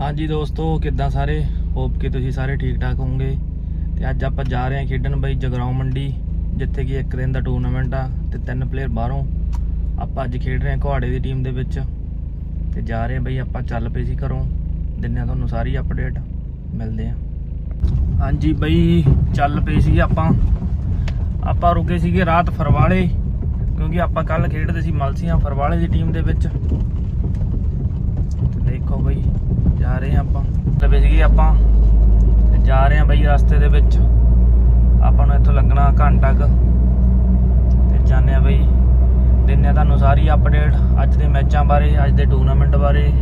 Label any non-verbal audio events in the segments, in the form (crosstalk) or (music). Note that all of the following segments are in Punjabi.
ਹਾਂਜੀ ਦੋਸਤੋ, ਕਿੱਦਾਂ ਸਾਰੇ? ਹੋਪ ਕਿ ਤੁਸੀਂ ਸਾਰੇ ਠੀਕ ਠਾਕ ਹੋਵੋਗੇ। ਤੇ ਅੱਜ ਆਪਾਂ ਜਾ ਰਹੇ ਹਾਂ ਖੇਡਣ ਬਈ ਜਗਰਾਉਂ ਮੰਡੀ, ਜਿੱਥੇ ਕਿ ਇੱਕ ਦਿਨ ਦਾ ਟੂਰਨਾਮੈਂਟ ਆ ਤੇ ਤਿੰਨ ਪਲੇਅਰ ਬਾਹਰੋਂ ਆਪਾਂ ਅੱਜ ਖੇਡ ਰਹੇ ਹਾਂ ਕੁਹਾੜੇ ਦੀ ਟੀਮ ਦੇ ਵਿੱਚ। ਤੇ ਜਾ ਰਹੇ ਹਾਂ ਬਈ ਆਪਾਂ ਚੱਲ ਪਏ ਸੀ ਘਰੋਂ। ਦਿੰਨੇ ਆ ਤੁਹਾਨੂੰ ਸਾਰੀ ਅਪਡੇਟ ਮਿਲਦੇ ਆ ਹਾਂਜੀ ਬਈ, ਚੱਲ ਪਏ ਸੀ ਆਪਾਂ। ਆਪਾਂ ਰੁਕੇ ਸੀਗੇ ਰਾਤ ਫਰਵਾਲੇ, ਕਿਉਂਕਿ ਆਪਾਂ ਕੱਲ ਖੇਡਦੇ ਸੀ ਮਲਸੀਆਂ ਫਰਵਾਲੇ ਦੀ ਟੀਮ ਦੇ ਵਿੱਚ। ਦੇਖੋ ਬਈ ਜਾ ਰਹੇ ਹਾਂ ਆਪਾਂ। ਲੱਭੇ ਸੀਗੇ ਆਪਾਂ? ਤੇ ਜਾ ਰਹੇ ਹਾਂ ਬਈ ਰਸਤੇ ਦੇ ਵਿੱਚ। ਆਪਾਂ ਨੂੰ ਇੱਥੋਂ ਲੱਗਣਾ ਘੰਟਾ ਕੁ ਤੇ ਜਾਣੇ ਆ ਬਈ। ਦਿੰਨੇ ਆ ਤੁਹਾਨੂੰ ਸਾਰੀ ਅਪਡੇਟ ਅੱਜ ਦੇ ਮੈਚਾਂ ਬਾਰੇ ਅੱਜ ਦੇ ਟੂਰਨਾਮੈਂਟ ਬਾਰੇ।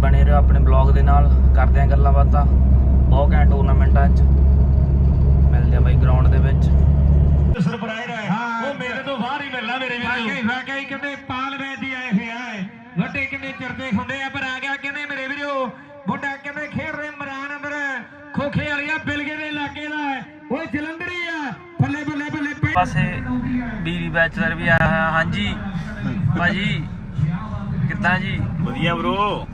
ਬਣੇ ਰਹੋ ਆਪਣੇ ਬਲੌਗ ਦੇ ਨਾਲ। ਕਰਦੇ ਆ ਗੱਲਾਂ ਬਾਤਾਂ। ਬਹੁਤ ਘੈਂਟ ਟੂਰਨਾਮੈਂਟਾਂ 'ਚ ਮਿਲਦੇ ਆ ਬਈ ਗਰਾਊਂਡ ਦੇ ਵਿੱਚ। ਸਰਪ੍ਰਾਈਜ਼ ਹੈ। ਉਹ ਮੇਰੇ ਤੋਂ ਬਾਹਰ ਹੀ ਮਿਲਣਾ ਮੇਰੇ ਵੀਰੋ। ਵਾਕਈ ਵਾਕਈ ਕਹਿੰਦੇ ਪਾਲ ਵੈਦੀ ਆਏ ਹੋਏ ਆ। ਵੱਡੇ ਕਿੰਨੇ ਚਰਦੇ ਹੁੰਦੇ ਆ ਪਰ ਆ ਗਿਆ ਕਹਿੰਦੇ ਮੇਰੇ ਵੀਰੋ ਮੁੰਡਾ ਕਹਿੰਦੇ ਖੇਡ ਰਹੇ ਮਰਾਨ ਅੰਦਰ ਖੋਖੇ ਵਾਲੀਆ ਬਿਲਗੇ ਦੇ ਇਲਾਕੇ ਦਾ ਹੈ। ਓਏ ਜਲੰਧਰੀ ਆ ਬੱਲੇ ਬੱਲੇ ਬੱਲੇ ਪੈ- ਪਾਸੇ ਬੀਰੀ ਬੈਚਲਰ ਵੀ ਆਇਆ ਹੋਇਆ। ਹਾਂਜੀ। ਭਾਜੀ ਕਿੱਦਾਂ ਜੀ? ਵਧੀਆ ਬ్రో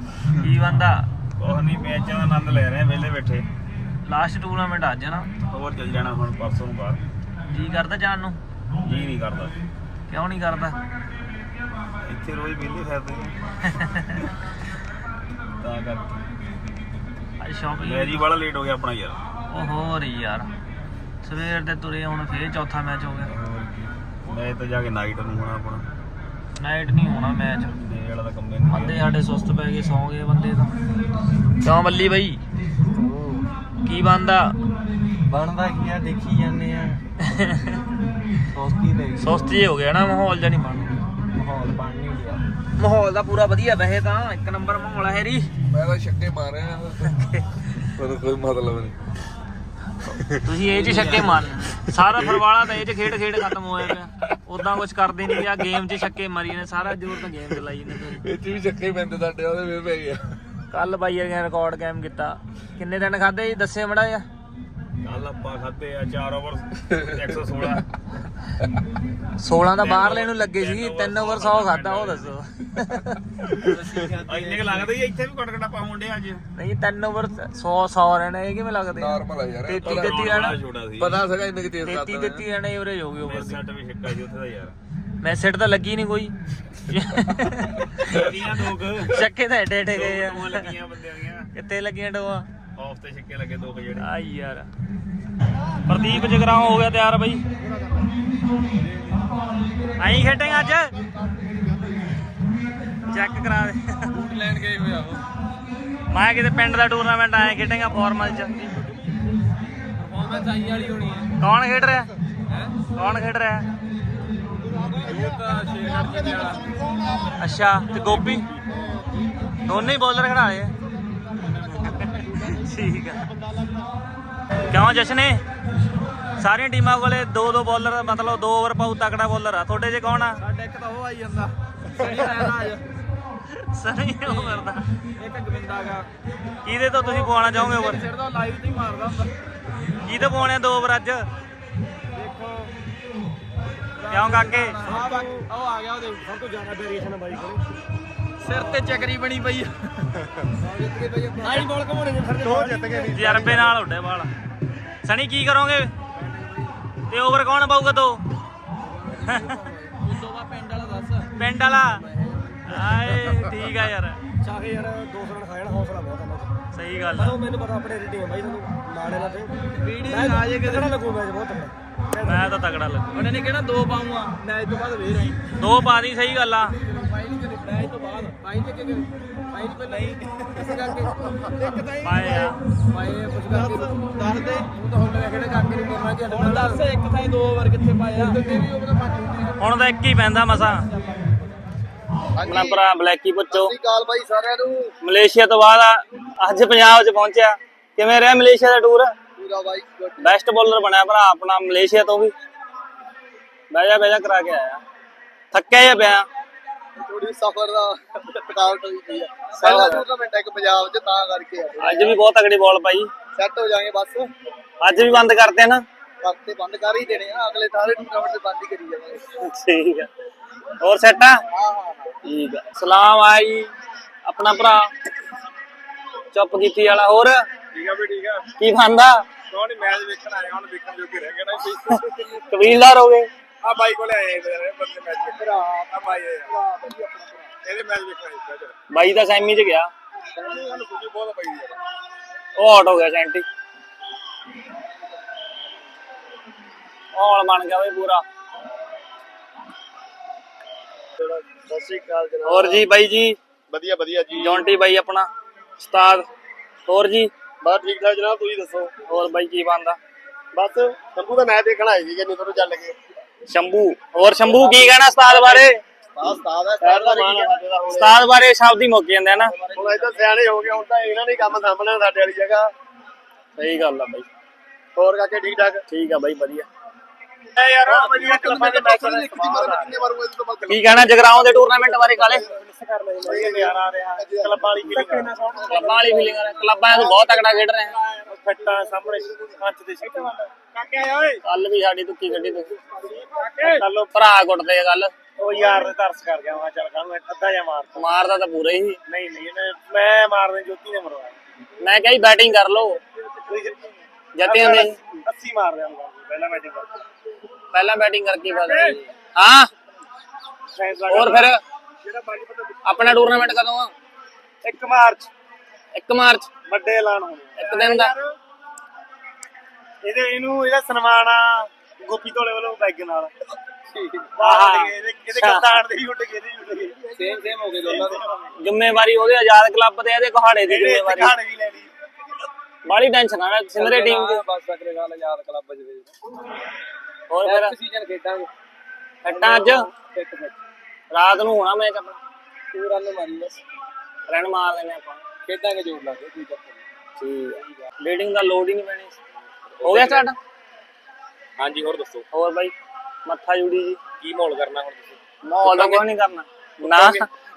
ਕੀ ਬੰਦਾ ਕੋਹ ਨਹੀਂ ਮੈਚਾਂ ਦਾ ਆਨੰਦ ਲੈ ਰਹੇ ਆ ਵਿਹਲੇ ਬੈਠੇ। ਲਾਸਟ ਟੂਰਨਾਮੈਂਟ ਅੱਜ ਨਾ? ਹੋਰ ਚੱਲ ਜਾਣਾ ਹੁਣ ਪਰਸੋਂ ਨੂੰ ਬਾਅਦ। ਜੀ ਕਰਦਾ ਜਾਣ ਨੂੰ? ਜੀ ਨਹੀਂ ਕਰਦਾ। ਕਿਉਂ ਨਹੀਂ ਕਰਦਾ? ਇੱਥੇ ਰੋਜ਼ ਵਿਹਲੇ ਫਿਰਦੇ। ਆ। ਤਾਂ ਕਰਕੇ। ਅੱਜ ਸ਼ਾਪਿੰਗ ਹੀ ਬੜਾ ਲੇਟ ਹੋ ਗਿਆ ਆਪਣਾ ਯਾਰ। ਓਹੋ ਰੀ ਯਾਰ। ਸਵੇਰ ਦੇ ਤੁਰੇ ਹੁਣ ਫੇਰ ਚੌਥਾ ਮੈਚ ਹੋ ਗਿਆ। ਮੈਂ ਤਾਂ ਜਾ ਕੇ ਨਾਈਟ ਨੂੰ ਹੋਣਾ ਆਪਣਾ। ਨਾਈਟ ਨਹੀਂ ਹੋਣਾ ਮੈਚ ਇਹ ਵਾਲਾ ਤਾਂ ਕੰਮ ਹੀ ਨਹੀਂ ਬੰਦੇ ਸਾਡੇ ਸੁਸਤ ਪੈ ਗਏ ਸੌਂ ਗਏ ਬੰਦੇ ਤਾਂ। ਕਿਉਂ ਬੱਲੀ ਬਈ? ਕੀ ਬੰਦਾ ਬਣਦਾ ਕੀ ਆ ਦੇਖੀ ਜਾਂਦੇ ਆ। ਸੋਸਤੀ ਦੇ ਸੁਸਤ ਜੇ ਹੋ ਗਿਆ ਨਾ ਮਾਹੌਲ ਜਿਹਾ ਨਹੀਂ ਬਣ ਮਾਹੌਲ ਬਣ ਨਹੀਂ ਰਿਹਾ ਮਾਹੌਲ ਦਾ ਪੂਰਾ ਵਧੀਆ ਵੈਸੇ ਤਾਂ ਇੱਕ ਨੰਬਰ ਮਾਹੌਲ ਹੈ ਰੀ ਮੈਂ ਤਾਂ ਛੱਕੇ ਮਾਰਿਆ ਪਰ ਕੋਈ ਮਤਲਬ ਨਹੀਂ। ਤੁਸੀਂ ਇਹ ਚ ਛੱਕੇ ਮਾਰ ਸਾਰਾ ਫਰਵਾਲਾ ਤਾਂ ਇਹ ਚ ਖੇਡ ਖੇਡ ਖਤਮ ਹੋਇਆ ਪਿਆ। ਉਦਾਂ ਕੁਝ ਕਰਦੇ ਨਹੀਂ ਆ ਗੇਮ 'ਚ ਛੱਕੇ ਮਾਰੀ ਨੇ ਸਾਰਾ ਜ਼ੋਰ ਤਾਂ ਗੇਮ 'ਚ ਲਾਈ ਨੇ ਤੁਸੀਂ ਇਹ ਚ ਵੀ ਛੱਕੇ ਹੀ ਪੈਂਦੇ ਸਾਡੇ ਉਹਦੇ ਵੇ ਪੈ ਗਿਆ ਕੱਲ ਬਾਈ ਨੇ ਰਿਕਾਰਡ ਗੇਮ ਕੀਤਾ। ਕਿੰਨੇ ਦਿਨ ਖਾਦੇ ਜੀ? ਦੱਸੇ ਮੜਾ ਜਾ ਕੱਲ ਆਪਾਂ ਖਾਦੇ ਆ 4 ਓਵਰ 116 16 ਤਾਂ ਬਾਹਰਲੇ ਨੂੰ ਲੱਗੇ ਸੀ 3 ਓਵਰ 100 ਖਾਦਾ ਉਹ ਦੱਸੋ। ਇੰਨੇ ਕੁ ਲੱਗਦਾ ਹੀ ਇੱਥੇ ਵੀ ਕਟ ਕਟਾ ਪਾਉਣ ਡੇ ਅੱਜ। ਨਹੀਂ 3 ਓਵਰ 100 100 ਰਹਿਣਾ ਇਹ ਕਿਵੇਂ ਲੱਗਦੇ ਨਾਰਮਲ ਆ ਯਾਰ 33 ਪਤਾ- 33 ਰਹਿਣਾ। ਛੋਟਾ ਸੀ। ਪਤਾ ਸੀਗਾ ਇੰਨੇ ਕਿ ਤੇਜ਼ 33 ਕਰਦਾ 33 ਰਹਿਣਾ ਐਵਰੇਜ ਹੋ ਗਈ ਓਵਰ ਸੈੱਟ ਵੀ ਛੱਕਾ ਸੀ ਉੱਥੇ ਦਾ ਯਾਰ। ਮੈਸੇਜ ਤਾਂ ਲੱਗੀ ਨਹੀਂ ਕੋਈ। ਲੱਗੀਆਂ ਦੋ ਕੁ। ਛੱਕੇ ਤਾਂ ਏਡੇ ਏਡੇ ਗਏ ਆ। ਦੋ ਲੱਗੀਆਂ ਬੰਦਿਆਂ ਦੀਆਂ। ਕਿੱਥੇ ਲੱਗੀਆਂ ਡੋਆ ਆਫ ਤੇ ਛੱਕੇ ਲੱਗੇ ਦੋ ਕੁ ਜਿਹੜੇ। ਆਈ ਯਾਰ। ਪ੍ਰਦੀਪ ਜਗਰਾਉਂ ਹੋ ਗਿਆ ਤਿਆਰ ਬਈ। ਆਈ ਖੇਡੇਗਾ ਅੱਜ? ਚੈੱਕ ਕਰਾ ਦੇ। ਬੂਟ ਲੈਣ ਗਏ ਹੋਇਆ ਉਹ। ਮੈਂ ਕਿਤੇ ਪਿੰਡ ਦਾ ਟੂਰਨਾਮੈਂਟ ਆਇਆ ਖੇਡੇਗਾ ਫਾਰਮਲ ਚ। ਪਰਫਾਰਮੈਂਸ ਆਈ ਵਾਲੀ ਹੋਣੀ ਹੈ। ਕੌਣ ਖੇਡ ਰਿਹਾ? ਹੈ? ਕੌਣ ਖੇਡ ਰਿਹਾ? ਅੱਛਾ ਤੇ ਗੋਪੀ? ਦੋਨੇ ਹੀ ਬੋਲਰ ਖੜਾ ਲਏ। ਠੀਕ ਆ। ਕਿਉਂ ਜਸ਼ਨੇ? ਸਾਰੀਆਂ ਟੀਮਾਂ ਕੋਲੇ ਦੋ ਦੋ ਬੋਲਰ ਮਤਲਬ ਦੋ ਓਵਰ ਪਾਉ ਤਕੜਾ ਬੋਲਰ ਆ। ਤੁਹਾਡੇ 'ਚ ਕੌਣ ਆ? ਸਾਡੇ ਇੱਕ ਤਾਂ ਉਹ ਆਈ ਜਾਂਦਾ। ਸਹੀ ਰਹਿਣਾ ਅੱਜ। ਸਹੀ ਉਹ ਕਰਦਾ ਇੱਕ ਗਵਿੰਦਾ ਗਾ। ਕਿਹਦੇ ਤੋਂ ਤੁਸੀਂ ਪਵਾਉਣਾ ਚਾਹੋਗੇ ਓਵਰ ਸਿਰ ਦਾ ਲਾਈਵ ਤੇ ਹੀ ਮਾਰਦਾ ਹੁੰਦਾ। ਕਿਹਦੇ ਪਵਾਉਣੇ ਆ ਦੋ ਓਵਰ ਅੱਜ? ਦੇਖੋ। ਕਿਉਂ ਕਾਕੇ? ਆ ਉਹ ਆ ਗਿਆ ਉਹਦੇ। ਸਭ ਤੋਂ ਜ਼ਿਆਦਾ ਵੇਰੀਏਸ਼ਨ ਬਾਈ ਕੋਲੇ। ਸਿਰ ਤੇ ਚੱਕਰੀ ਬਣੀ ਪਈ ਆ। ਆਈ ਬੋਲ ਘਮਾਉਣੇ ਨੇ ਫਿਰ ਦੋ ਜਿੱਤ ਗਏ ਤਜਰਬੇ ਨਾਲ ਉੱਡੇ ਬਾਲ ਸਣੀ ਕੀ ਕਰੋਗੇ? ਤੇ ਓਵਰ ਕੌਣ ਪਾਊਗਾ ਦੋ? ਦੋਵਾ ਪਿੰਡ ਵਾਲਾ ਦੱਸ। ਪਿੰਡ ਵਾਲਾ। ਆਏ ਠੀਕ ਆ ਯਾਰ। ਚਾਹੇ ਯਾਰ 200 ਰਨ ਖਾ ਜਾਣਾ ਹੌਸਲਾ ਬਹੁਤ ਆ ਸਹੀ ਗੱਲ ਆ। ਮੈਨੂੰ ਪਤਾ ਆਪਣੇ ਰੇਟਿੰਗ ਬਾਈ ਤੁਹਾਨੂੰ ਨਾਲੇ ਨਾ ਤੇ ਵੀਡੀਓ ਆ ਜੇ ਕਿਹੜਾ ਲੱਗੂ ਮੈਚ ਬਹੁਤ। ਮੈਂ ਤਾਂ ਤਗੜਾ ਲੱਗੂ। ਉਹਨੇ ਨੇ ਕਿਹੜਾ ਦੋ ਪਾਉਂਗਾ ਮੈਚ ਤੋਂ ਬਾਅਦ ਵੇਰ ਆਈ। ਦੋ ਪਾ ਦੀ ਸਹੀ ਗੱਲ ਆ। ਮੈਚ ਤੋਂ ਬਾਅਦ। ਪਾਈ ਨਹੀਂ ਕਿ ਪਾਈ ਨਹੀਂ ਪਹਿਲਾਂ ਇਸ ਕਰਕੇ ਇੱਕ ਤਾਂ ਹੀ ਪਾਏ ਆ। ਪਾਏ ਪੁੱਛ ਕਰਕੇ ਦੱਸ ਦੇ। ਤੂੰ ਤਾਂ ਹੁਣ ਕਿਹੜੇ ਕਾਕੇ ਨੂੰ ਕਰਨਾ ਕਿ ਹੁਣ ਦੱਸ ਇੱਕ ਤਾਂ ਹੀ ਦੋ ਓਵਰ ਕਿੱਥੇ ਪਾਇਆ ਤੇ ਵੀ ਉਹ ਤਾਂ ਪੰਜ ਹੁਣ ਤਾਂ ਇੱਕ ਹੀ ਪੈਂਦਾ ਮਸਾ। ਆਪਣਾ ਭਰਾ ਬਲੈਕੀ ਪੁੱਛੋ। ਕਾਲ ਬਾਈ ਸਾਰਿਆਂ ਨੂੰ। ਮਲੇਸ਼ੀਆ ਤੋਂ ਬਾਅਦ ਅੱਜ ਪੰਜਾਬ 'ਚ ਪਹੁੰਚਿਆ। ਕਿਵੇਂ ਰਿਹਾ ਮਲੇਸ਼ੀਆ ਦਾ ਟੂਰ ਪੂਰਾ ਬਾਈ ਬੈਸਟ ਬੋਲਰ ਬਣਿਆ ਭਰਾ ਆਪਣਾ ਮਲੇਸ਼ੀਆ ਤੋਂ ਵੀ। ਬਹਿ ਜਾ ਬਹਿ ਜਾ ਕਰਾ ਕੇ ਆਇਆ। ਥੱਕਿਆ ਜਿਹਾ ਪਿਆ। ਥੋੜੀ ਸਫਰ ਦਾ ਥਕਾਵਟ ਹੋਈ ਪਈ ਆ। ਪਹਿਲਾ ਟੂਰਨਾਮੈਂਟ ਹੈ ਇੱਕ ਪੰਜਾਬ 'ਚ ਤਾਂ ਕਰਕੇ ਆ। ਅੱਜ ਵੀ ਬਹੁਤ ਤਗੜੀ ਬੋਲ ਪਾਈ। ਸੈੱਟ ਹੋ ਜਾਗੇ ਬਸ। ਅੱਜ ਵੀ ਬੰਦ ਕਰਦੇ ਨਾ। ਹਫ਼ਤੇ ਬੰਦ ਕਰ ਹੀ ਦੇਣੇ ਆ। ਅਗਲੇ ਸਾਰੇ ਟੂਰਨਾਮੈਂਟ ਬੰਦ ਹੀ ਕਰੀ ਜਾਵਾਂਗੇ। ਠੀਕ ਆ। ਹੋਰ ਸੈਟ ਆ? ਠੀਕ ਆ। ਸਲਾਮ ਆਈ ਆਪਣਾ ਭਰਾ। ਚੁੱਪ ਕੀਤੀ ਵਾਲਾ ਹੋਰ? ਠੀਕ ਆ ਵੀ ਠੀਕ ਆ। ਕੀ ਖਾਂਦਾ? ਕੌਣ ਨੀ ਮੈਚ ਵੇਖਣ ਆਏ ਹੁਣ ਵੇਖਣ ਜੋਗੇ ਰਹਿ ਗਏ ਨਾ ਕਬੀਲਦਾਰ ਹੋ ਗਏ। ਆ ਬਾਈ ਕੋਲੇ ਆਏ ਨੇ ਬੰਦੇ ਮੈਚ ਵੇਖਣ। ਆ ਬਾਈ ਆਏ ਆ। ਇਹਦੇ ਮੈਚ ਵੇਖਣ ਆਏ ਸੀ ਬਾਈ ਤਾਂ ਸੈਮੀ ਚ ਗਿਆ। ਸਾਨੂੰ ਖੁਸ਼ੀ ਬਹੁਤ ਯਾਰ। ਉਹ ਆਊਟ ਹੋ ਗਿਆ ਸੈਂਟੀ। ਹਾਲ ਬਣ ਗਿਆ ਬਈ ਪੂਰਾ। ਸਤਿ ਸ਼੍ਰੀ ਅਕਾਲ ਜਨਾਬ। ਹੋਰ ਜੀ ਬਾਈ ਜੀ? ਵਧੀਆ ਵਧੀਆ ਜੀ। ਜੌਂਟੀ ਬਾਈ ਆਪਣਾ ਉਸਤਾਦ। ਹੋਰ ਜੀ? ਬਸ ਠੀਕ ਠਾਕ ਜਨਾਬ ਤੁਸੀਂ ਦੱਸੋ? ਹੋਰ ਬਾਈ ਕੀ ਬੰਦਾ ਬਸ ਸੰਭੂ ਦਾ ਮੈਚ ਦੇਖਣ ਆਏ ਸੀਗੇ ਨਹੀਂ ਤੁਹਾਨੂੰ ਚੱਲ ਗਏ। ਸ਼ੰਭੂ ਹੋਰ ਸ਼ੰਭੂ ਕੀ ਕਹਿਣਾ ਉਸਤਾਦ ਬਾਰੇ? ਉਸਤਾਦ ਹੈ ਦਾ ਬਾਰੇ ਸ਼ਬਦ ਹੀ ਮੁੱਕ ਜਾਂਦੇ ਆ ਨਾ। ਹੁਣ ਇੱਧਰ ਸਿਆਣੇ ਹੋ ਗਏ ਹੁਣ ਤਾਂ ਇਹਨਾਂ ਨੇ ਹੀ ਕੰਮ ਸਾਂਭਣਾ ਸਾਡੇ ਵਾਲੀ ਜਗ੍ਹਾ। ਸਹੀ ਗੱਲ ਆ ਬਾਈ। ਹੋਰ ਕਾਕੇ ਠੀਕ ਠਾਕ ਠੀਕ ਆ ਬਾਈ ਵਧੀਆ। ਕੀ ਕਹਿਣਾ ਜਗਰਾਉਂ ਦੇ ਟੂਰਨਾਮੈਂਟ ਬਾਰੇ ਕਾਲੇ? ਆ ਕਲੱਬਾਂ ਵਾਲੀ ਫੀਲਿੰਗ ਕਲੱਬਾਂ ਵਾਲੀ ਫੀਲਿੰਗ ਕਲੱਬਾਂ ਤੋਂ ਬਹੁਤ ਤਕੜਾ ਖੇਡ ਰਹੇ ਆ। ਫੱਟਾ ਸਾਹਮਣੇ ਕੱਚ ਦੇ ਸਿੱਟ ਕਾਕੇ ਆਏ ਓਏ। ਕੱਲ ਵੀ ਸਾਡੀ ਤੁੱਕੀ ਗੱਡੀ ਤੁਸੀਂ। ਕਾਕੇ। ਕੱਲ ਭਰਾ ਕੁੱਟਦੇ ਆ ਗੱਲ ਉਹ ਯਾਰ ਨੇ ਤਰਸ ਕਰ ਗਿਆ ਮੈਂ ਚੱਲ ਕੱਲ ਨੂੰ ਅੱਧਾ ਜਾਂ ਮਾਰ ਮਾਰਦਾ ਤਾਂ ਪੂਰਾ ਹੀ। ਸੀ। ਨਹੀਂ ਨਹੀਂ ਇਹਨੇ ਮੈਂ ਮਾਰਨੇ ਜੋਤੀ ਨੇ ਮਰਵਾਇਆ। ਮੈਂ ਕਿਹਾ ਬੈਟਿੰਗ ਕਰ ਲਓ। ਜੱਤਿਆਂ ਦੇ 80 ਮਾਰ ਦਿਆਂ ਪਹਿਲਾ ਮੈਚਿੰਗ ਪਹਿਲਾਂ ਬੈਟਿੰਗ ਕਰਕੇ ਜੀ ਹਾਂ। ਹੋਰ ਫਿਰ ਆਪਣਾ ਟੂਰਨਾਮੈਂਟ ਕਦੋਂ ਆ? 1 ਮਾਰਚ। 1 ਮਾਰਚ। ਵੱਡੇ ਐਲਾਨ ਹੋਣੇ ਇੱਕ ਦਿਨ ਦਾ। ਇਹਦੇ ਇਹਨੂੰ ਇਹਦਾ ਸਨਮਾਨ ਆ ਗੋਪੀ ਢੋਲੇ ਵੱਲੋਂ ਬੈਗ ਨਾਲ। ਆਹਾ। ਇਹਦੇ ਇਹਦੇ ਕਪਤਾਨ ਦੇ ਹੀ ਉੱਡ ਗਏ ਇਹਦੇ ਹੀ ਉੱਡ ਗਏ। ਸੇਮ ਸੇਮ ਹੋ ਗਏ ਦੋਨਾਂ ਦੇ। ਜ਼ਿੰਮੇਵਾਰੀ ਉਹਦੇ ਆਜ਼ਾਦ ਕਲੱਬ ਤੇ ਇਹਦੇ ਕੋਹਾੜੇ ਦੀ ਜ਼ਿੰਮੇਵਾਰੀ। ਲੈਣੀ। ਬਾਲੀ ਟੈਨਸ਼ਨ ਆ ਸਿੰਦਰੇ ਟੀਮ ਦੀ। ਬਸ ਅਗਲੇ ਗੱਲ ਯਾਦ ਕਲੱਬ ਚ ਦੇ ਹੋਰ ਫਿਰ? ਸੀਜ਼ਨ ਖੇਡਾਂਗੇ। ਹੱਟਾਂ ਅੱਜ? ਰਾਤ ਨੂੰ ਹੋਣਾ ਮੈਚ ਆਪਣਾ? ਤੂੰ ਰਨ ਮਾਰੀ ਬਸ। ਰਨ ਮਾਰ ਲੈਣੇ ਆਪਾਂ। ਖੇਡਾਂਗੇ ਜੋੜ ਲਾਂਗੇ ਕੋਈ ਚੱਕਰ ਠੀਕ ਆ। ਰੀਡਿੰਗ ਦਾ ਲੋਡ ਹੀ ਨਹੀਂ ਪੈਣੀ। ਹੋ ਗਿਆ ਸਟਾਰਟ ਹਾਂਜੀ ਹੋਰ ਦੱਸੋ। ਹੋਰ ਬਾਈ ਮੱਥਾ ਜੁੜੀ ਜੀ। ਕੀ ਮਾਹੌਲ ਕਰਨਾ ਹੁਣ ਤੁਸੀਂ? ਮਾਹੌਲ ਦਾ ਕੋਈ ਨਹੀਂ ਕਰਨਾ। ਨਾ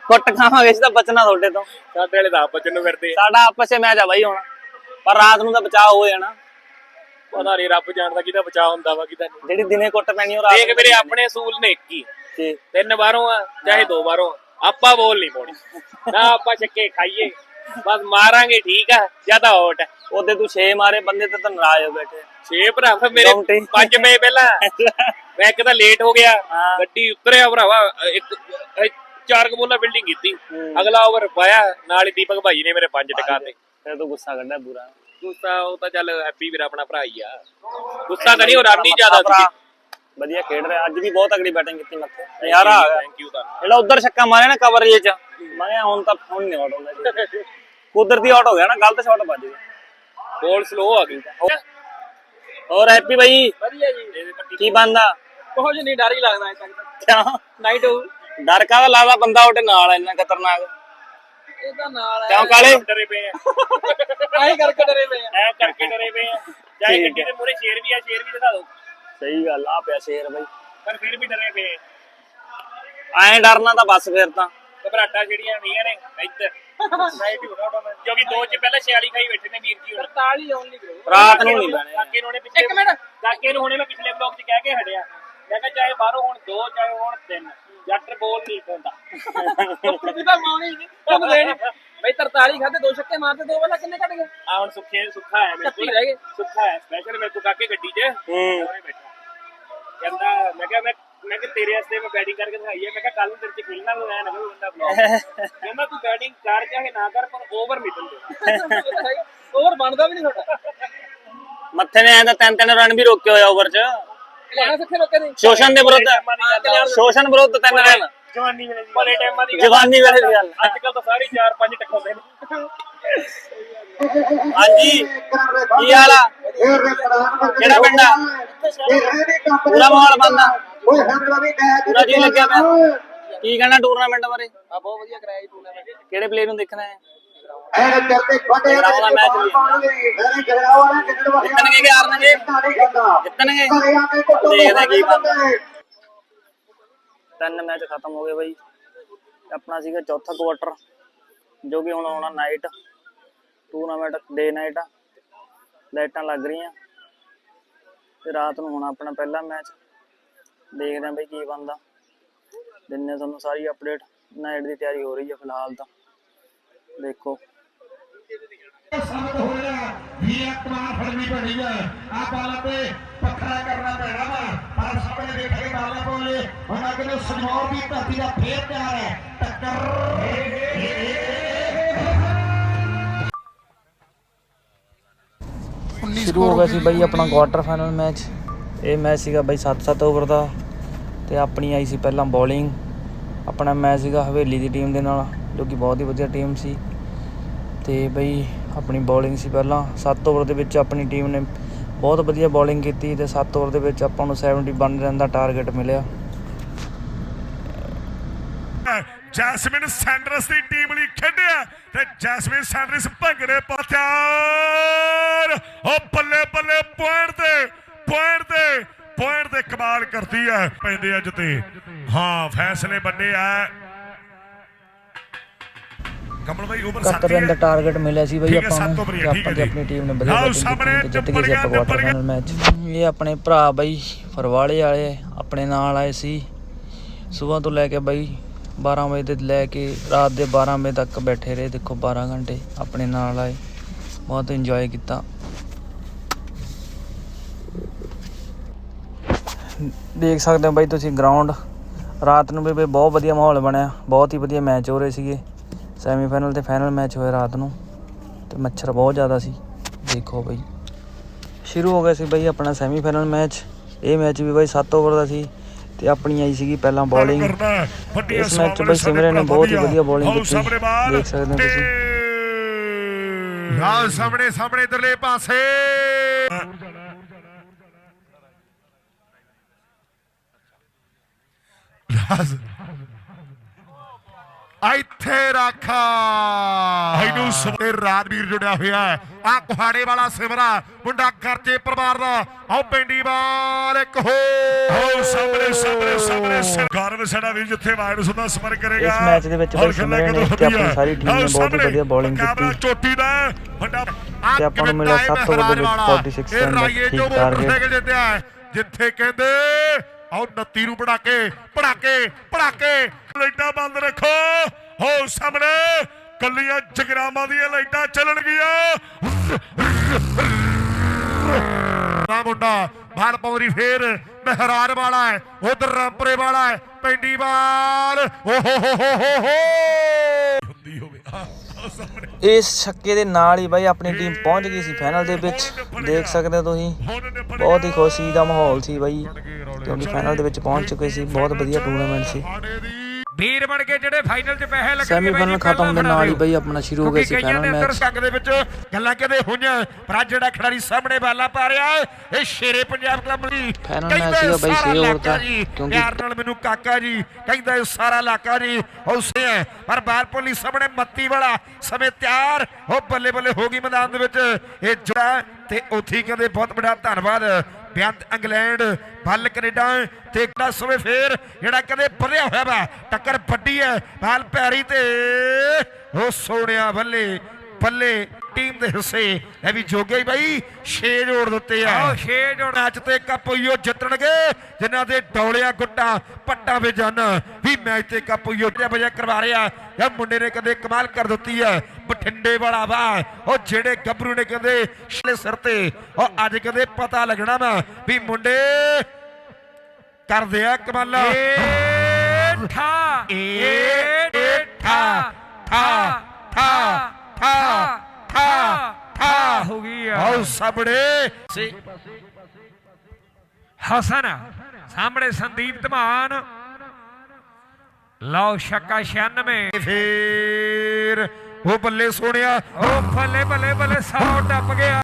ਕੁੱਟ ਖਾਵਾਂਗੇ ਇਸ ਤਾਂ ਬਚਣਾ ਤੁਹਾਡੇ ਤੋਂ। ਸਾਡੇ ਵਾਲੇ ਤਾਂ ਬਚਨ ਨੂੰ ਫਿਰਦੇ ਸਾਡਾ ਆਪਸ ਵਿੱਚ ਮੈਚ ਆ ਬਾਈ ਹੁਣ। ਪਰ ਰਾਤ ਨੂੰ ਤਾਂ ਬਚਾਅ ਹੋ ਜਾਣਾ। ਪਤਾ ਨਹੀਂ ਰੱਬ ਜਾਣਦਾ ਕਿਹਦਾ ਬਚਾਅ ਹੁੰਦਾ ਵਾ ਕਿਹਦਾ ਨਹੀਂ। ਜਿਹੜੀ ਦਿਨੇ ਕੁੱਟ ਪੈਣੀ ਉਹ ਰਾਤ ਦੇਖ ਵੀਰੇ ਆਪਣੇ ਅਸੂਲ ਨੇ ਇੱਕ ਹੀ। ਜੀ। ਤਿੰਨ ਵਾਰੋਂ ਆ ਚਾਹੇ ਦੋ ਵਾਰੋਂ ਆ, ਆਪਾਂ ਬੋਲ ਨਹੀਂ ਪਾਉਣੀ। ਨਾ ਆਪਾਂ ਛੱਕੇ ਖਾਈਏ। ਬਸ ਮਾਰਾਂਗੇ ਠੀਕ ਆ? ਜਾਂ ਤਾਂ ਆਊਟ ਉਹਦੇ ਤੂੰ 6 ਮਾਰੇ ਬੰਦੇ ਤੇ ਤਾਂ ਨਾਰਾਜ਼ ਹੋ ਬੈਠੇ। ਛੇ ਭਰਾਵਾ ਮੇਰੇ Counting. 5 ਵਜੇ ਪਹਿਲਾਂ। ਮੈਂ ਇੱਕ ਤਾਂ ਲੇਟ ਹੋ ਗਿਆ। ਹਾਂ। ਗੱਡੀ ਉਤਰਿਆ ਭਰਾਵਾ ਇੱਕ ਚਾਰ ਕਬੂਲਾ ਬਿਲਡਿੰਗ ਕੀਤੀ। ਹੂੰ। ਅਗਲਾ ਓਵਰ ਪਾਇਆ। ਨਾਲ ਹੀ ਦੀਪਕ ਭਾਈ ਨੇ ਮੇਰੇ ਪੰਜ ਟਕਾ ਤੇ ਫਿਰ ਤੂੰ ਗੁੱਸਾ ਕੱਢਿਆ ਪੂਰਾ। ਗੁੱਸਾ ਉਹ ਤਾਂ ਚੱਲ ਹੈਪੀ ਵੀਰ ਆਪਣਾ ਭਰਾ ਹੀ ਆ। ਗੁੱਸਾ ਨਹੀਂ ਉਹ ਰਨ ਜ਼ਿਆਦਾ ਸੀ ਵਧੀਆ ਖੇਡ ਰਿਹਾ ਅੱਜ ਵੀ ਬਹੁਤ ਤਗੜੀ ਬੈਟਿੰਗ ਕੀਤੀ ਮੱਥੇ। ਨਜ਼ਾਰਾ ਆ ਥੈਂਕ ਯੂ ਤਾਂ। ਜਿਹੜਾ ਉਧਰ ਛੱਕਾ ਮਾਰਿਆ ਨਾ ਕਵਰ ਜੇ ਚ ਮੈਂ ਹੁਣ ਤਾਂ ਹੁਣ ਨਹੀਂ ਆਊਟ ਹੁੰਦਾ ਕੁਦਰਤੀ ਆਊਟ ਹੋ ਗਿਆ ਨਾ ਗਲਤ ਸ਼ਾਟ ਵੱਜ ਗਿਆ ਬੋਲ ਸਲੋ ਆ ਗਈ। ਹੋਰ ਹੈਪੀ ਬਾਈ ਵਧੀਆ ਜੀ। ਕੀ ਬੰਦਾ ਕੁਝ ਨਹੀਂ ਡਰ ਹੀ ਲੱਗਦਾ ਅਜੇ ਤੱਕ ਕਿਉਂ? ਨਾਈਟ ਹੋ ਡਰ ਕਾਹਦਾ ਲੱਗਦਾ ਬੰਦਾ ਉਹਦੇ ਨਾਲ ਇੰਨਾ ਖਤਰਨਾਕ। ਇਹ ਤਾਂ ਨਾਲ ਹੈ ਕਿਉਂ ਕਾਲੇ? ਡਰੇ ਪਏ ਆ। ਆਹੀ ਕਰਕੇ ਡਰੇ ਪਏ ਆ। ਐ ਕਰਕੇ ਡਰੇ ਪਏ ਆ। ਚਾਹੇ ਠੀਕ ਗੱਡੀ। ਦੇ ਮੂਰੇ ਸ਼ੇਰ ਵੀ ਆ ਸ਼ੇਰ ਵੀ ਦਿਖਾ ਦਿਓ। ਸਹੀ ਗੱਲ ਆ ਪਿਆ ਸ਼ੇਰ ਬਾਈ। ਪਰ ਫਿਰ ਵੀ ਡਰੇ ਪਏ ਆ। ਐਂ ਡਰਨਾ ਤਾਂ ਬਸ ਫਿਰ ਤਾਂ। ਘਬਰਾਟਾਂ ਜਿਹੜੀਆਂ ਨਹੀਂ ਨੇ ਇੱਧਰ ਨਾਈਟ ਹੀ ਹੋਣਾ ਉਹਨਾਂ ਕਿਉਂਕਿ ਦੋ ਚ ਪਹਿਲਾਂ 46 ਖਾਈ ਬੈਠੇ ਨੇ ਵੀਰ ਜੀ ਹੁਣ। ਕਰੋ। ਰਾਤ ਨੂੰ ਨਹੀਂ ਬਣੇ ਕਾਕੇ ਨੂੰ ਉਹਨੇ ਪਿਛਲੇ ਇੱਕ ਮਿੰਟ। ਕਾਕੇ ਨੂੰ ਹੁਣੇ ਮੈਂ ਪਿਛਲੇ ਬਲੌਗ 'ਚ ਕਹਿ ਕੇ ਹਟਿਆ। ਮੈਂ ਕਿਹਾ ਚਾਹੇ ਬਾਹਰੋਂ ਹੁਣ ਦੋ ਚਾਹੇ ਹੁਣ ਤਿੰਨ। ਜੱਟ ਬੋਲ ਨਹੀਂ ਪੈਂਦਾ ਇਹਦਾ ਮਾਉਣੀ ਨਹੀਂ ਤੁਹਾਨੂੰ ਦੇਣੀ। ਬਈ 43 ਖਾਦੇ ਦੋ ਛੱਕੇ ਮਾਰਦੇ ਦੋ ਵਾਲਾ ਕਿੰਨੇ ਕੱਢ ਗਏ? ਆ ਹੁਣ ਸੁੱਖੇ ਸੁੱਖਾ ਹੈ ਮੇਰੇ ਕੋਲ। ਰਹਿ ਗਏ। ਸੁੱਖਾ ਹੈ। ਸਪੈਸ਼ਲ ਮੇਰੇ ਤੋਂ ਕਾਕੇ ਗੱਡੀ 'ਚ। ਹੂੰ। ਕਹਿੰਦਾ ਮੈਂ ਕਿਹਾ ਮੈਂ ਮੈਂ ਕਿ ਤੇਰੇ ਵਾਸਤੇ ਮੈਂ ਬੈਟਿੰਗ ਕਰਕੇ ਦਿਖਾਈ ਹੈ। ਮੈਂ ਕਿਹਾ ਕੱਲ ਨੂੰ ਤੇਰੇ 'ਚ ਖੇਲਣਾ ਨੂੰ ਆਇਆ ਨਾ ਕੋਈ ਬੰਦਾ ਬਲੌਗ ਕਹਿੰਦਾ ਤੂੰ ਬੈਟਿੰਗ ਕਰ ਚਾਹੇ ਨਾ ਕਰ ਪਰ ਓਵਰ ਨਹੀਂ ਦਿੰਦੇ। (laughs) ਹੋਰ ਬਣਦਾ ਵੀ ਨਹੀਂ ਤੁਹਾਡਾ। ਮੱਥੇ ਨੇ ਐਂ ਤਾਂ ਤਿੰਨ ਤਿੰਨ ਰਨ ਵੀ ਰੋਕੇ ਹੋਇਆ ਓਵਰ ਚ। ਕਲਿਆਣ ਸਿੱਖੇ ਲੋਕਾਂ ਦੇ ਸ਼ੋਸ਼ਣ ਦੇ ਵਿਰੁੱਧ ਸ਼ੋਸ਼ਣ ਵਿਰੁੱਧ ਤਿੰਨ ਰਨ ਜਵਾਨੀ ਵੇਲੇ ਦੀ ਬੜੇ ਟਾਈਮਾਂ ਦੀ ਗੱਲ। ਜਵਾਨੀ ਵੇਲੇ ਦੀ ਗੱਲ। ਅੱਜ ਕੱਲ ਤਾਂ ਸਾਰੇ 4-5 ਟਕਾਉਂਦੇ ਨੇ। ਹਾਂਜੀ। ਕੀ ਹਾਲ ਆ? ਕਿਹੜਾ ਪਿੰਡ ਆ? ਪੂਰਾ ਮਾਹੌਲ ਬੰਦਾ ਪੂਰਾ ਜੀ ਲੱਗਿਆ ਪਿਆ। ਕੀ ਕਹਿਣਾ ਟੂਰਨਾਮੈਂਟ ਬਾਰੇ? ਆ ਬਹੁਤ ਵਧੀਆ ਕਰਾਇਆ ਜੀ ਟੂਰਨਾਮੈਂਟ ਕਿਹੜੇ ਪਲੇਅਰ ਨੂੰ ਦੇਖਣਾ ਹੈ? ਜਿੱਤਣਗੇ ਕਿ ਹਾਰਨਗੇ? ਜਿੱਤਣਗੇ। ਦੇਖਦੇ ਕੀ ਬਣਦਾ। ਤਿੰਨ ਮੈਚ ਖਤਮ ਹੋ ਗਏ ਬਾਈ। ਆਪਣਾ ਸੀਗਾ ਚੌਥਾ ਕੁਆਟਰ ਜੋ ਕਿ ਹੁਣ ਆਉਣਾ ਨਾਈਟ ਟੂਰਨਾਮੈਂਟ ਡੇ ਨਾਈਟ ਆ। ਲਾਈਟਾਂ ਲੱਗ ਰਹੀਆਂ। ਤੇ ਰਾਤ ਨੂੰ ਹੋਣਾ ਆਪਣਾ ਪਹਿਲਾ ਮੈਚ ਦੇਖਦੇ ਆਂ ਬਈ ਕੀ ਬਣਦਾ। ਦਿਨੇ ਤੁਹਾਨੂੰ ਸਾਰੀ ਅਪਡੇਟ ਨਾਈਟ ਦੀ ਤਿਆਰੀ ਹੋ ਰਹੀ ਹੈ ਫਿਲਹਾਲ ਤਾਂ। ਦੇਖੋ। ਸਾਬਤ ਹੋ ਫੜਨੀ ਪੈਣੀ ਹੈ ਆ। ਬਾਲਾਂ ਤੇ ਪੱਖਰਾ ਕਰਨਾ ਪੈਣਾ ਵਾ। ਪਰ ਸਾਹਮਣੇ ਦੇਖੇ ਬਾਲਾਂ ਕੋਲੇ ਉਹਨਾਂ ਕਹਿੰਦੇ ਸਨੌਰ ਦੀ ਧਰਤੀ ਦਾ ਫੇਰ ਪਿਆਰ ਹੈ। ਟੱਕਰ। ਸ਼ੁਰੂ ਹੋ ਗਿਆ ਸੀ ਬਾਈ ਆਪਣਾ ਕੁਆਟਰ ਫਾਈਨਲ ਮੈਚ ਇਹ ਮੈਚ ਸੀਗਾ ਬਾਈ 7-7 ਓਵਰ ਦਾ। ਤੇ ਆਪਣੀ ਆਈ ਸੀ ਪਹਿਲਾਂ ਬੋਲਿੰਗ ਆਪਣਾ ਮੈਚ ਸੀਗਾ ਹਵੇਲੀ ਦੀ ਟੀਮ ਦੇ ਨਾਲ, ਜੋ ਕਿ ਬਹੁਤ ਹੀ ਵਧੀਆ ਟੀਮ ਸੀ। ਤੇ ਬਈ ਆਪਣੀ ਬੋਲਿੰਗ ਸੀ ਪਹਿਲਾਂ। 7 ਓਵਰ ਦੇ ਵਿੱਚ ਆਪਣੀ ਟੀਮ ਨੇ ਬਹੁਤ ਵਧੀਆ ਬੋਲਿੰਗ ਕੀਤੀ ਤੇ 7 ਓਵਰ ਦੇ ਵਿੱਚ ਆਪਾਂ ਨੂੰ 71 ਰਨ ਦਾ ਟਾਰਗੇਟ ਮਿਲਿਆ। ਜੈਸਮਿਨ ਸੈਂਡਰਸ ਦੀ ਟੀਮ ਲਈ ਖੇਡਿਆ ਤੇ ਜੈਸਮਿਨ ਸੈਂਡਰਸ ਭੰਗੜੇ ਪਾ ਉਹ ਬੱਲੇ ਬੱਲੇ ਪੁਆਇੰਟ ਤੇ ਪੁਆਇੰਟ ਤੇ ਪੁਆਇੰਟ ਤੇ ਕਮਾਲ ਕਰਦੀ ਹੈ। ਪੈਂਦੇ ਅੱਜ ਤੇ। ਹਾਂ, ਫੈਸਲੇ ਵੱਡੇ ਆ ਕਮਲ ਭਾਈ ਓਵਰ 71 ਰਨ ਦਾ ਟਾਰਗੇਟ ਮਿਲਿਆ ਸੀ ਬਈ ਠੀਕ ਹੈ, ਆਪਾਂ ਸੱਤ ਨੂੰ over ਹੀ ਤੇ ਹੈ, ਠੀਕ ਆਪਾਂ ਹੈ ਦੀ ਜੀ। ਆਪਣੀ ਟੀਮ ਨੇ ਵਧੀਆ ਆਓ ਬੈਟਿੰਗ ਸਾਹਮਣੇ ਕੀਤੀ ਤੇ ਜਿੱਤ ਗਏ ਸੀ ਆਪਾਂ ਨਿਬੜ ਕੁਆਟਰ ਗਿਆ, ਫਾਈਨਲ ਮੈਚ ਇਹ ਆਪਣੇ ਭਰਾ ਬਈ ਫਰਵਾਲੇ ਵਾਲੇ ਆਪਣੇ ਨਾਲ ਆਏ ਸੀ। ਸਵੇਰ ਤੋਂ ਲੈ ਕੇ ਬਈ 12 ਵਜੇ ਤੋਂ ਲੈ ਕੇ ਰਾਤ ਦੇ 12 ਵਜੇ ਤੱਕ ਬੈਠੇ ਰਹੇ ਦੇਖੋ 12 ਘੰਟੇ ਆਪਣੇ ਨਾਲ ਆਏ। ਬਹੁਤ ਇੰਜੋਏ ਕੀਤਾ। ਦੇਖ ਸਕਦੇ ਹੋ ਬਾਈ ਤੁਸੀਂ ਗਰਾਊਂਡ ਰਾਤ ਨੂੰ ਵੀ ਬਈ ਬਹੁਤ ਵਧੀਆ ਮਾਹੌਲ ਬਣਿਆ ਬਹੁਤ ਹੀ ਵਧੀਆ ਮੈਚ ਹੋ ਰਹੇ ਸੀਗੇ। ਸੈਮੀਫਾਈਨਲ ਤੇ ਫਾਈਨਲ ਮੈਚ ਹੋਇਆ ਰਾਤ ਨੂੰ ਤੇ ਮੱਛਰ ਬਹੁਤ ਜ਼ਿਆਦਾ ਸੀ। ਦੇਖੋ ਬਈ। ਸ਼ੁਰੂ ਹੋ ਗਿਆ ਸੀ ਬਈ ਆਪਣਾ ਸੈਮੀਫਾਈਨਲ ਮੈਚ ਇਹ ਮੈਚ ਵੀ ਬਈ 7 ਓਵਰ ਦਾ ਸੀ ਤੇ ਆਪਣੀ ਆਈ ਸੀਗੀ ਪਹਿਲਾਂ ਬੋਲਿੰਗ ਇਸ ਮੈਚ 'ਚ ਸਵਾਲਾਂ ਬਈ ਸਾਡੇ ਸਿਮਰਨ ਨੇ ਬਹੁਤ ਹੀ ਵਧੀਆ। ਆਓ ਕੀਤੀ। ਦੇਖ ਸਕਦੇ ਹੋ ਤੁਸੀਂ। ਆਓ ਸਾਹਮਣੇ ਸਾਹਮਣੇ ਇਧਰਲੇ ਪਾਸੇ। ਲਾਜ਼ ਇੱਥੇ ਰੱਖਾ। ਇਹਨੂੰ ਸਵੇ ਰਾਜਵੀਰ ਜੁੜਿਆ ਹੋਇਆ ਹੈ। ਆ ਕੁਹਾੜੇ ਵਾਲਾ ਸਿਮਰਾ ਮੁੰਡਾ ਖਰਚੇ ਪਰਿਵਾਰ ਦਾ। ਆਓ ਪਿੰਡੀ ਬਾਲ ਇੱਕ ਹੋ। ਆਓ ਸਾਹਮਣੇ ਸਾਹਮਣੇ ਸਾਹਮਣੇ। ਗੌਰਵ ਸਾਡਾ ਵੀ ਜਿੱਥੇ ਵਾਇਰ ਸੁਦਾ ਸਮਰ ਕਰੇਗਾ। ਇਸ ਮੈਚ ਦੇ ਵਿੱਚ ਨੇ ਤੇ ਆਪਣੀ ਵਧੀਆ। ਸਾਰੀ ਟੀਮ ਨੇ ਬਹੁਤ ਵਧੀਆ ਮੁਕਾਬਲਾ ਕੀਤੀ। ਚੋਟੀ ਦਾ ਵੱਡਾ ਤੇ ਆਪਾਂ ਨੂੰ ਮਿਲਿਆ over ਦੇ ਵਿੱਚ 46 ਰਨ ਦਾ ਠੀਕ ਹੈ, ਜਿੱਥੇ ਕਹਿੰਦੇ ਆਓ 29 ਨੂੰ ਪੜਾਕੇ ਪੜਾਕੇ ਪੜਾਕੇ ਲਾਈਟਾਂ ਬੰਦ ਰੱਖੋ। ਹੋ ਸਾਹਮਣੇ ਕੱਲੀਆਂ ਜਗਰਾਮਾਂ ਦੀਆਂ ਲਾਈਟਾਂ ਚੱਲਣਗੀਆਂ ਨਾ ਮੁੰਡਾ ਬਾਲ ਪੌਰੀ ਫੇਰ ਮਹਿਰਾਨ ਵਾਲਾ ਹੈ ਉਧਰ ਰਾਮਪੁਰੇ ਵਾਲਾ ਹੈ ਪੈਂਡੀ ਬਾਲ। ਓ ਹੋ ਹੋ ਹੋ ਹੋ ਹੋ। ਹੁੰਦੀ ਹੋਵੇ। ਸਾਹਮਣੇ। ਇਸ ਛੱਕੇ ਦੇ ਨਾਲ ਹੀ ਬਾਈ ਆਪਣੀ ਟੀਮ ਪਹੁੰਚ ਗਈ ਸੀ ਫਾਈਨਲ ਦੇ ਵਿੱਚ। ਦੇਖ ਸਕਦੇ ਹੋ ਤੁਸੀਂ। ਬਹੁਤ ਹੀ। ਖੁਸ਼ੀ ਦਾ ਮਾਹੌਲ ਸੀ ਬਾਈ। ਕਿਉਂਕਿ ਫਾਈਨਲ ਦੇ ਵਿੱਚ ਪਹੁੰਚ ਚੁੱਕੇ ਸੀ। ਬਹੁਤ ਵਧੀਆ ਟੂਰਨਾਮੈਂਟ ਸੀ। ਵੀਰ ਬਣ ਕੇ ਜਿਹੜੇ ਫਾਈਨਲ 'ਚ ਪੈਸੇ ਲੱਗਣਗੇ ਸੈਮੀਫਾਈਨਲ ਖਤਮ ਦੇ ਨਾਲ ਹੀ ਬਾਈ ਆਪਣਾ ਸ਼ੁਰੂ ਹੋ ਗਿਆ ਸੀ ਫਾਈਨਲ ਮੈਚ ਸੰਗ ਦੇ ਵਿੱਚ ਗੱਲਾਂ ਕਦੇ ਹੋਈਆਂ ਪਰ ਅੱਜ ਜਿਹੜਾ ਖਿਡਾਰੀ ਸਾਹਮਣੇ ਬਾਲਾ ਪਾ ਰਿਹਾ ਹੈ, ਇਹ ਸ਼ੇਰੇ ਪੰਜਾਬ ਕਲੱਬ ਦੀ ਕਹਿੰਦਾ match ਸੀਗਾ ਬਾਈ ਇਲਾਕਾ ਦਾ, ਜੀ, ਕਿਉਂਕਿ- ਪਿਆਰ ਨਾਲ ਮੈਨੂੰ ਕਾਕਾ ਜੀ ਕਹਿੰਦਾ ਇਹ ਸਾਰਾ ਇਲਾਕਾ ਜੀ ਹੌਸੇ ਹੈ। ਪਰ ਬਾਲਪੋਲੀ ਸਾਹਮਣੇ ਮੱਤੀ ਵਾਲਾ ਸਮੇਂ ਤਿਆਰ ਉਹ ਬੱਲੇ ਬੱਲੇ ਹੋ ਗਈ ਮੈਦਾਨ ਦੇ ਵਿੱਚ। ਇਹ ਜੁੜਾ ਤੇ ਉੱਥੇ ਹੀ ਕਹਿੰਦੇ ਬਹੁਤ ਬੜਾ ਧੰਨਵਾਦ। ਬੇਅੰਤ ਇੰਗਲੈਂਡ ਬੱਲ ਕੈਨੇਡਾ ਤੇ ਕਿਹੜਾ ਸਵੇ ਫੇਰ ਜਿਹੜਾ ਕਦੇ ਭਰਿਆ ਹੋਇਆ ਵਾ ਟੱਕਰ ਵੱਡੀ ਹੈ ਬਾਲ ਪੈਰੀ ਤੇ ਉਹ ਸੋਹਣਿਆ ਬੱਲੇ ਬੱਲੇ ਟੀਮ ਦੇ ਹਿੱਸੇ ਇਹ ਵੀ ਜੋਗੇ ਬਾਈ 6 ਜੋੜ ਦਿੱਤੇ ਆ। ਆਹ 6 ਜੋੜ। ਮੈਚ ਤੇ ਕੱਪ ਉਈਓ ਜਿੱਤਣਗੇ ਜਿਨ੍ਹਾਂ ਦੇ ਡੌਲਿਆ ਗੁੱਟਾ ਪੱਟਾ ਵੇ ਜਨ ਵੀ ਮੈਚ ਤੇ ਕੱਪ ਉਈਓ ਜਿਹੜਾ ਵਜਾ ਕਰਵਾ ਰਿਹਾ। ਇਹ ਮੁੰਡੇ ਨੇ ਕਦੇ ਕਮਾਲ ਕਰ ਦਿੱਤੀ ਹੈ। ਬਠਿੰਡੇ ਵਾਲਾ ਵਾ। ਉਹ ਜਿਹੜੇ ਗੱਭਰੂ ਨੇ ਕਹਿੰਦੇ ਛਲੇ ਸਿਰ ਤੇ ਉਹ ਅੱਜ ਕਹਿੰਦੇ ਪਤਾ ਲੱਗਣਾ ਵਾ ਵੀ ਮੁੰਡੇ ਕਰਦੇ ਆ ਕਮਾਲਾਂ। ਠਾ ਏ ਠਾ ਠਾ ਠਾ ਠਾ ਠਾ ਠਾ ਹੋ ਗਈ ਆ। ਆਓ ਸਾਹਮਣੇ। ਸੀ ਹਸਨ ਸਾਹਮਣੇ ਸੰਦੀਪ ਧਮਾਨ। ਲਓ ਛੱਕਾ 96 ਫੇਰ ਉਹ ਬੱਲੇ ਸੋਹਣਿਆ ਉਹ ਬੱਲੇ ਬੱਲੇ ਬੱਲੇ 100 ਟੱਪ ਗਿਆ।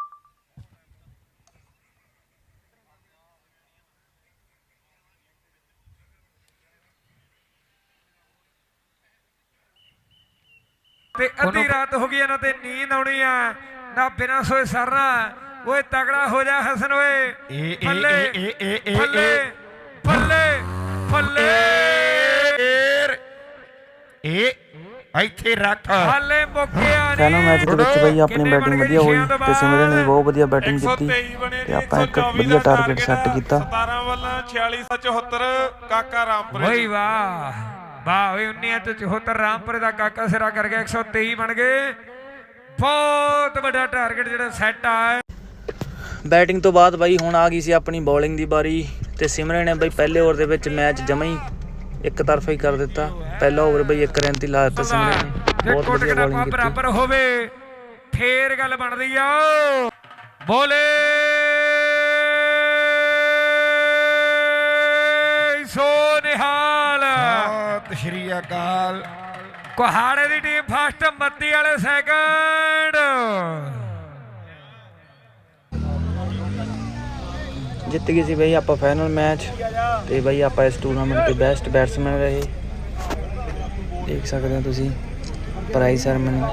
ਤੇ ਅੱਧੀ ਰਾਤ ਹੋ ਗਈ ਇਹਨਾਂ ਤੇ ਨੀਂਦ ਆਉਣੀ ਆ ਨਾ ਬਿਨਾਂ ਸੋਏ ਸਰਨਾ। ਓਏ ਤਗੜਾ ਹੋ ਜਾ ਹਸਨ ਓਏ। ਫੱਲੇ ਇਹ ਇੱਥੇ ਰੱਖ। ਹਾਲੇ ਮੁੱਕਿਆ ਨਹੀਂ ਫਾਈਨਲ ਮੈਚ ਦੇ ਵਿੱਚ ਬਾਈ ਆਪਣੀ ਬੈਟਿੰਗ ਵਧੀਆ ਹੋਈ ਤੇ ਸਿਮਰਨ ਨੇ ਬਹੁਤ ਵਧੀਆ ਬੈਟਿੰਗ ਕੀਤੀ ਤੇ ਆਪਾਂ ਇੱਕ ਵਧੀਆ ਟਾਰਗੇਟ ਸੈੱਟ ਕੀਤਾ। 17 ਵੱਲਾਂ 46 74 ਕਾਕਾ ਰਾਮਪੁਰੇ ਓਏ ਵਾਹ ਵਾਹ ਓਏ 19 ਤੇ 74 ਰਾਮਪੁਰੇ ਦਾ ਕਾਕਾ ਸਿਰਾ ਕਰ ਗਿਆ 123 ਬਣ ਗਏ। ਬਹੁਤ ਵੱਡਾ ਟਾਰਗੇਟ ਜਿਹੜਾ ਸੈੱਟ ਆ। ਬੈਟਿੰਗ ਤੋਂ ਬਾਅਦ ਬਾਈ ਹੁਣ ਆ ਗਈ ਸੀ ਆਪਣੀ ਬੋਲਿੰਗ ਦੀ ਵਾਰੀ ਤੇ ਸਿਮਰਨ ਨੇ ਬਾਈ ਪਹਿਲੇ ਓਵਰ ਦੇ ਵਿੱਚ ਮੈਚ ਜਮਾ ਹੀ ਇੱਕ ਤਰਫਾ ਹੀ ਕਰ ਦਿੱਤਾ। ਪਹਿਲਾ ਓਵਰ ਬਾਈ ਇੱਕ ਰਨ ਤੇ ਲਾ ਦਿੱਤਾ ਸਿਮਰਨ ਨੇ ਬਹੁਤ ਵਧੀਆ ਬੋਲਿੰਗ ਕੀਤੀ। ਬਰਾਬਰ ਹੋਵੇ ਫੇਰ ਗੱਲ ਬਣਦੀ ਆ। ਬੋਲੇ ਸੋ ਨਿਹਾਲ। ਸਤਿ ਸ਼੍ਰੀ ਅਕਾਲ। ਕੁਹਾੜੇ ਦੀ ਟੀਮ ਫਸਟ ਮੱਤੀ ਵਾਲੇ ਸੈਕੰਡ ਜਿੱਤ ਗਈ ਸੀ ਬਈ ਆਪਾਂ ਫਾਈਨਲ ਮੈਚ ਤੇ ਬਈ ਆਪਾਂ ਇਸ ਟੂਰਨਾਮੈਂਟ ਦੇ ਬੈਸਟ ਬੈਟਸਮੈਨ ਰਹੇ। ਦੇਖ ਸਕਦੇ ਹੋ ਤੁਸੀਂ ਪ੍ਰਾਈਜ਼ ਸੈਰਮਨੀ ਮੈਨੂੰ